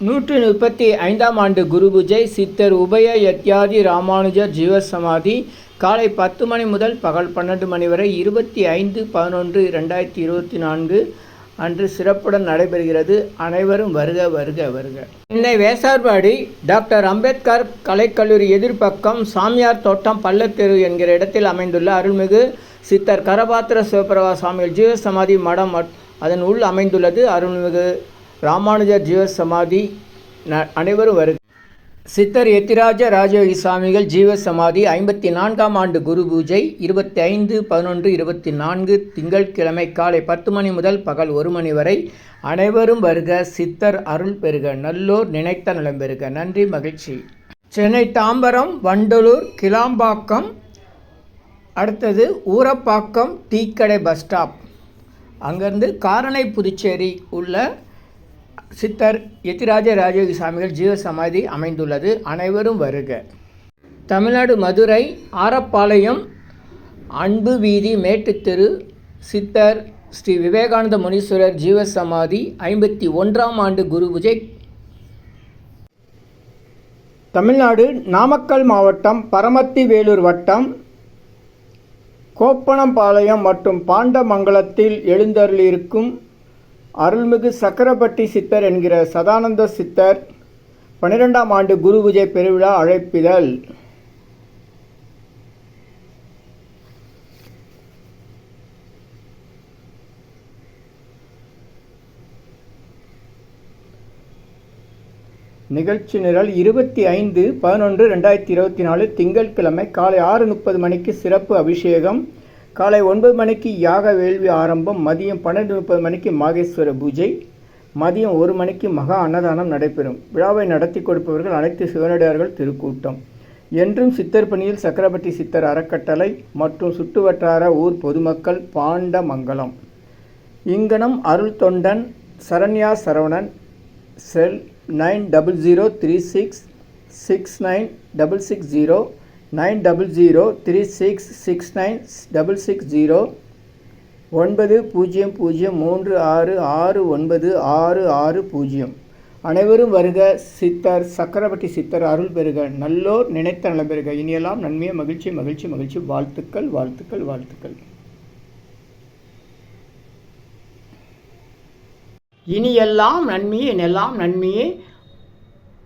நூற்று முப்பத்தி ஐந்தாம் ஆண்டு குரு பூஜை சித்தர் உபய யத்யாதி ராமானுஜர் ஜீவசமாதி. காலை பத்து மணி முதல் பகல் பன்னெண்டு மணி வரை இருபத்தி ஐந்து பதினொன்று ரெண்டாயிரத்தி இருபத்தி நான்கு அன்று சிறப்புடன் நடைபெறுகிறது. அனைவரும் வருக வருக வருக. சென்னை வேசார்பாடி டாக்டர் அம்பேத்கர் கலைக்கல்லூரி எதிர்ப்பக்கம் சாமியார் தோட்டம் பள்ளத்தெரு என்கிற இடத்தில் அமைந்துள்ள அருள்மிகு சித்தர் கரபாத்திர சிவபிரபா சுவாமிகள் ஜீவசமாதி மடம் அதன் உள் அமைந்துள்ளது அருள்மிகு ராமானுஜர் ஜீவசமாதி ந- அனைவரும் வருக. சித்தர் எத்திராஜ ராஜயோகி சுவாமிகள் ஜீவசமாதி ஐம்பத்தி நான்காம் ஆண்டு குரு பூஜை இருபத்தி ஐந்து பதினொன்று இருபத்தி நான்கு திங்கட்கிழமை காலை பத்து மணி முதல் பகல் ஒரு மணி வரை அனைவரும் வருக. சித்தர் அருள் பெறுக. நல்லோர் நினைத்த நலம் பெறுக. நன்றி மகிழ்ச்சி. சென்னை தாம்பரம் வண்டலூர் கிளாம்பாக்கம் அடுத்தது ஊரப்பாக்கம் டீக்கடை பஸ் ஸ்டாப். அங்கேருந்து காரணை புதுச்சேரி உள்ள சித்தர் எத்திராஜ ராஜயோகி சுவாமிகள் ஜீவசமாதி அமைந்துள்ளது. அனைவரும் வருக. தமிழ்நாடு மதுரை ஆரப்பாளையம் அன்பு வீதி மேட்டுத்தெரு சித்தர் ஸ்ரீ விவேகானந்த முனீஸ்வரர் ஜீவசமாதி ஐம்பத்தி ஒன்றாம் ஆண்டு குரு பூஜை. தமிழ்நாடு நாமக்கல் மாவட்டம் பரமத்தி வேலூர் வட்டம் கோப்பனம்பாளையம் மற்றும் பாண்டமங்கலத்தில் எழுந்தருளியிருக்கும் அருள்மிகு சக்கரப்பட்டி சித்தர் என்கிற சதானந்த சித்தர் பன்னிரெண்டாம் ஆண்டு குரு பூஜை பெருவிழா அழைப்பிதழ். நிகழ்ச்சி நிரல் இருபத்தி ஐந்து பதினொன்று ரெண்டாயிரத்தி இருபத்தி நாலு திங்கட்கிழமை காலை ஆறு முப்பது மணிக்கு சிறப்பு அபிஷேகம். காலை ஒன்பது மணிக்கு யாக வேள்வி ஆரம்பம் மதியம் பன்னெண்டு முப்பது மணிக்கு மாகேஸ்வர பூஜை மதியம் ஒரு மணிக்கு மகா அன்னதானம் நடைபெறும். விழாவை நடத்தி கொடுப்பவர்கள் அனைத்து சிவனடியார்கள் திருக்கூட்டம். என்றும் சித்தர் பணியில் சக்கரவர்த்தி சித்தர் அறக்கட்டளை மற்றும் சுற்றுவட்டார ஊர் பொதுமக்கள் பாண்டமங்கலம். இங்கனம் அருள் தொண்டன் Saranya Saravanan cell nine double zero three six six nine double six zero nine double zero three six six nine double six zero ஒன்பது பூஜ்ஜியம் பூஜ்ஜியம் மூன்று ஆறு ஆறு ஒன்பது ஆறு ஆறு பூஜ்ஜியம். அனைவரும் வருக சித்தர் சக்கரவர்த்தி சித்தர் அருள் பெறுக. நல்லோர் நினைத்த நலம் பெறுக. இனியெல்லாம் நன்மையை மகிழ்ச்சி மகிழ்ச்சி மகிழ்ச்சி. வாழ்த்துக்கள் வாழ்த்துக்கள் வாழ்த்துக்கள். இனியெல்லாம் நன்மையே இனியெல்லாம் நன்மையே.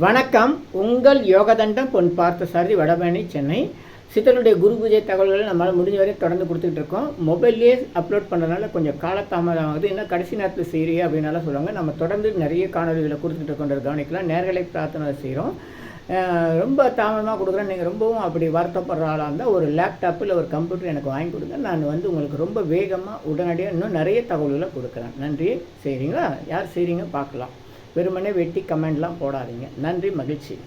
வணக்கம். உங்கள் யோகதண்டம் பொன் பார்த்த சாரதி வடபழனி சென்னை. சித்தனுடைய குரு பூஜை தகவல்களை நம்மளால் முடிஞ்ச வரையும் தொடர்ந்து கொடுத்துட்டு இருக்கோம். மொபைல்லேயே அப்லோட் பண்ணுறதுனால கொஞ்சம் காலதாமதம் ஆகுது. இன்னும் கடைசி நேரத்தில் செய்கிறீ அப்படின்னால சொல்லுவாங்க. நம்ம தொடர்ந்து நிறைய காணொலிகளை கொடுத்துட்டு இருக்கோன்றது கவனிக்கலாம். நேர்களை பிரார்த்தனை செய்கிறோம் ரொம்ப தாமதமாக கொடுக்குறேன். நீங்கள் ரொம்பவும் அப்படி வருத்தப்படுற ஆளாக இருந்தால் ஒரு லேப்டாப் இல்லை ஒரு கம்ப்யூட்டர் எனக்கு வாங்கி கொடுங்க. நான் வந்து உங்களுக்கு ரொம்ப வேகமாக உடனடியாக இன்னும் நிறைய தகவல்களை கொடுக்குறேன். நன்றி. செய்கிறீங்களா யார் செய்கிறீங்க பார்க்கலாம். வெறுமனே வெட்டி கமெண்ட்லாம் போடாதீங்க. நன்றி மகிழ்ச்சி.